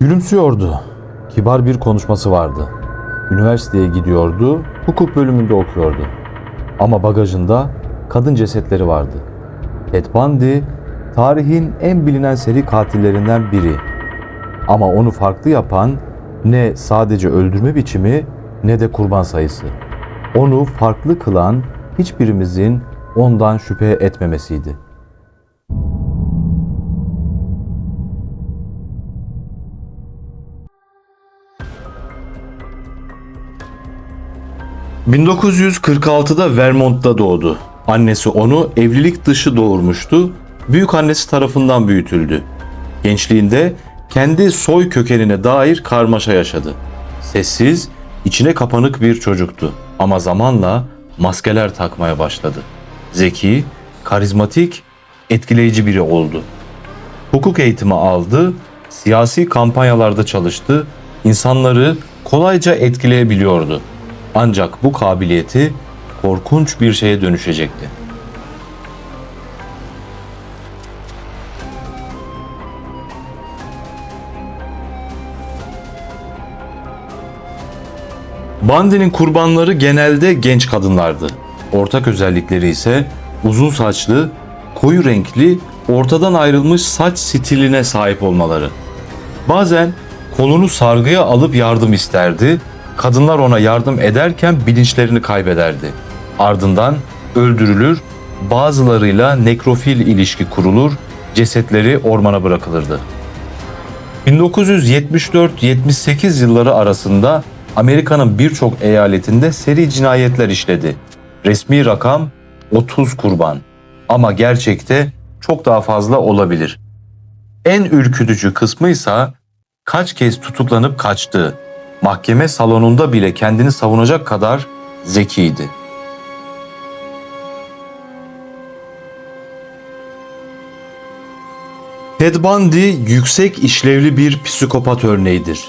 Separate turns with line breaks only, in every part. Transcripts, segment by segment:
Gülümsüyordu. Kibar bir konuşması vardı. Üniversiteye gidiyordu, hukuk bölümünde okuyordu. Ama bagajında kadın cesetleri vardı. Ted Bundy, tarihin en bilinen seri katillerinden biri. Ama onu farklı yapan ne sadece öldürme biçimi ne de kurban sayısı. Onu farklı kılan hiçbirimizin ondan şüphe etmemesiydi. ...1946'da Vermont'ta doğdu. Annesi onu evlilik dışı doğurmuştu. Büyük annesi tarafından büyütüldü. Gençliğinde kendi soy kökenine dair karmaşa yaşadı. Sessiz, içine kapanık bir çocuktu. Ama zamanla maskeler takmaya başladı. Zeki, karizmatik, etkileyici biri oldu. Hukuk eğitimi aldı, siyasi kampanyalarda çalıştı, insanları kolayca etkileyebiliyordu. Ancak bu kabiliyeti korkunç bir şeye dönüşecekti. Bundy'nin kurbanları genelde genç kadınlardı. Ortak özellikleri ise uzun saçlı, koyu renkli, ortadan ayrılmış saç stiline sahip olmaları. Bazen kolunu sargıya alıp yardım isterdi. Kadınlar ona yardım ederken bilinçlerini kaybederdi. Ardından öldürülür, bazılarıyla nekrofil ilişki kurulur, cesetleri ormana bırakılırdı. 1974-78 yılları arasında Amerika'nın birçok eyaletinde seri cinayetler işledi. Resmi rakam 30 kurban ama gerçekte çok daha fazla olabilir. En ürkütücü kısmı ise kaç kez tutuklanıp kaçtığı. Mahkeme salonunda bile kendini savunacak kadar zekiydi. Ted Bundy yüksek işlevli bir psikopat örneğidir.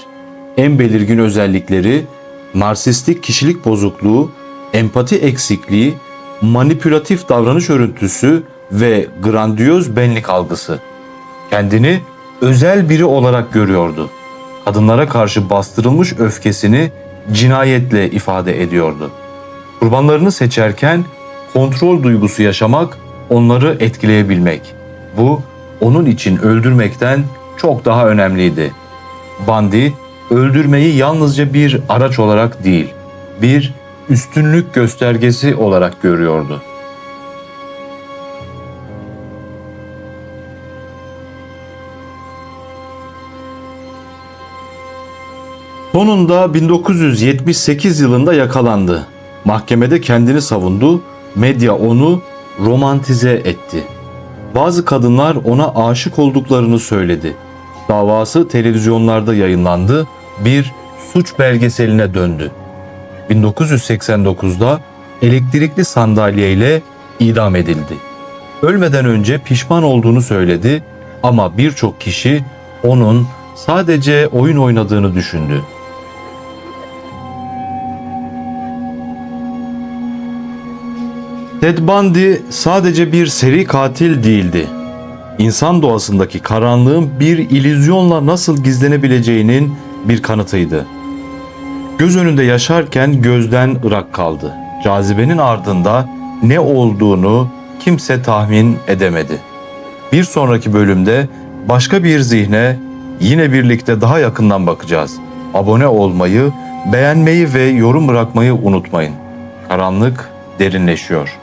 En belirgin özellikleri narsistik kişilik bozukluğu, empati eksikliği, manipülatif davranış örüntüsü ve grandiyoz benlik algısı. Kendini özel biri olarak görüyordu. Kadınlara karşı bastırılmış öfkesini cinayetle ifade ediyordu. Kurbanlarını seçerken kontrol duygusu yaşamak, onları etkileyebilmek. Bu onun için öldürmekten çok daha önemliydi. Bundy öldürmeyi yalnızca bir araç olarak değil, bir üstünlük göstergesi olarak görüyordu. Sonunda 1978 yılında yakalandı. Mahkemede kendini savundu, medya onu romantize etti. Bazı kadınlar ona aşık olduklarını söyledi. Davası televizyonlarda yayınlandı, bir suç belgeseline döndü. 1989'da elektrikli sandalyeyle idam edildi. Ölmeden önce pişman olduğunu söyledi ama birçok kişi onun sadece oyun oynadığını düşündü. Ted Bundy sadece bir seri katil değildi. İnsan doğasındaki karanlığın bir illüzyonla nasıl gizlenebileceğinin bir kanıtıydı. Göz önünde yaşarken gözden ırak kaldı. Cazibenin ardında ne olduğunu kimse tahmin edemedi. Bir sonraki bölümde başka bir zihne yine birlikte daha yakından bakacağız. Abone olmayı, beğenmeyi ve yorum bırakmayı unutmayın. Karanlık derinleşiyor.